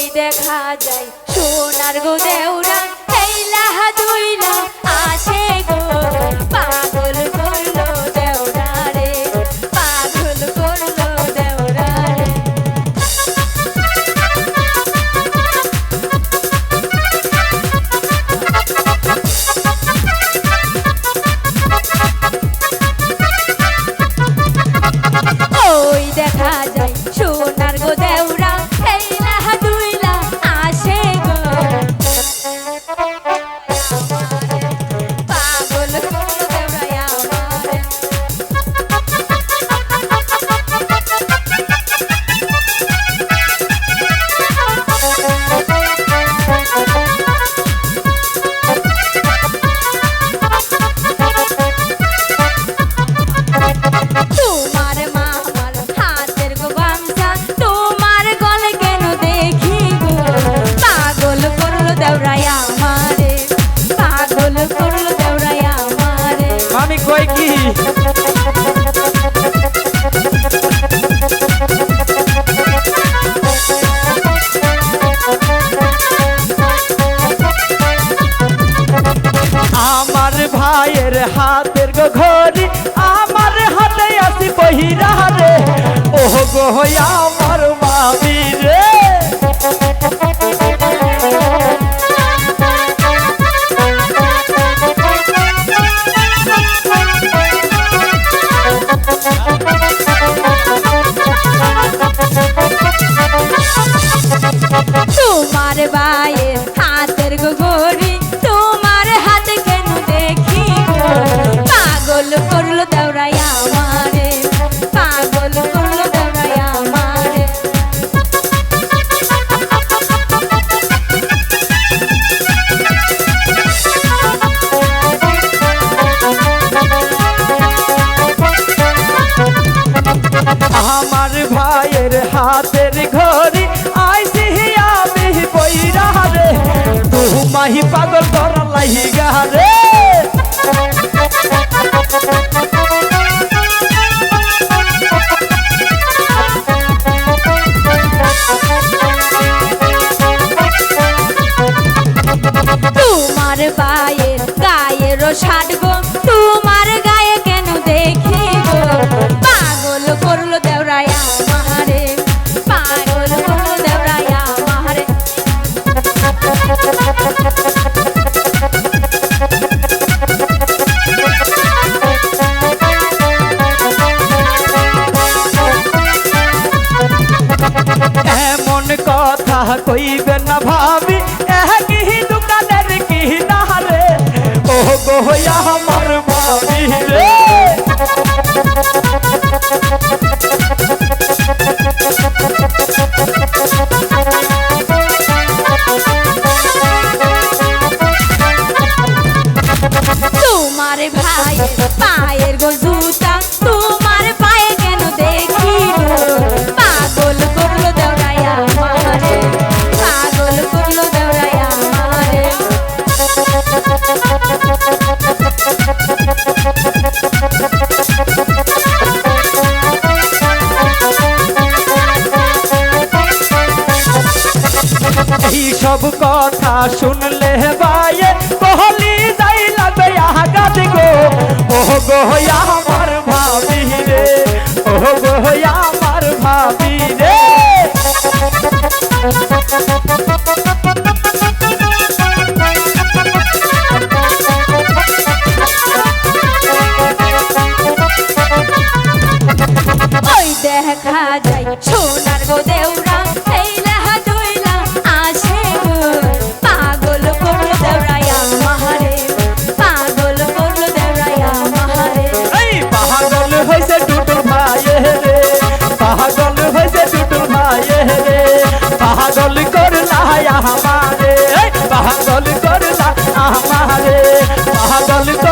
ওই দেখা যায়। সোনার গো দেউরা হেইলা দুইলা আসে গো। হাতের গো ঘড়ি, আমার হাতে আসি বহিরা রে। ও গো আমার মামি রে। তোমার বায়ের আমার ভাইয়ের হাতের ঘড়ি আইসি আমি বইরা রে। মাহি পাগল করা লাইগা রে। তোমার বায়ের গায়ের ষাট গো আমার ভাবি রে। সব কথা শুনলে বায়ে বহলি যাই লাগবে আগাত গো। ও গো আমার ভাবি রে ও গো আমার ভাবি রে। দেখা যায়, সোনার গো Carlito.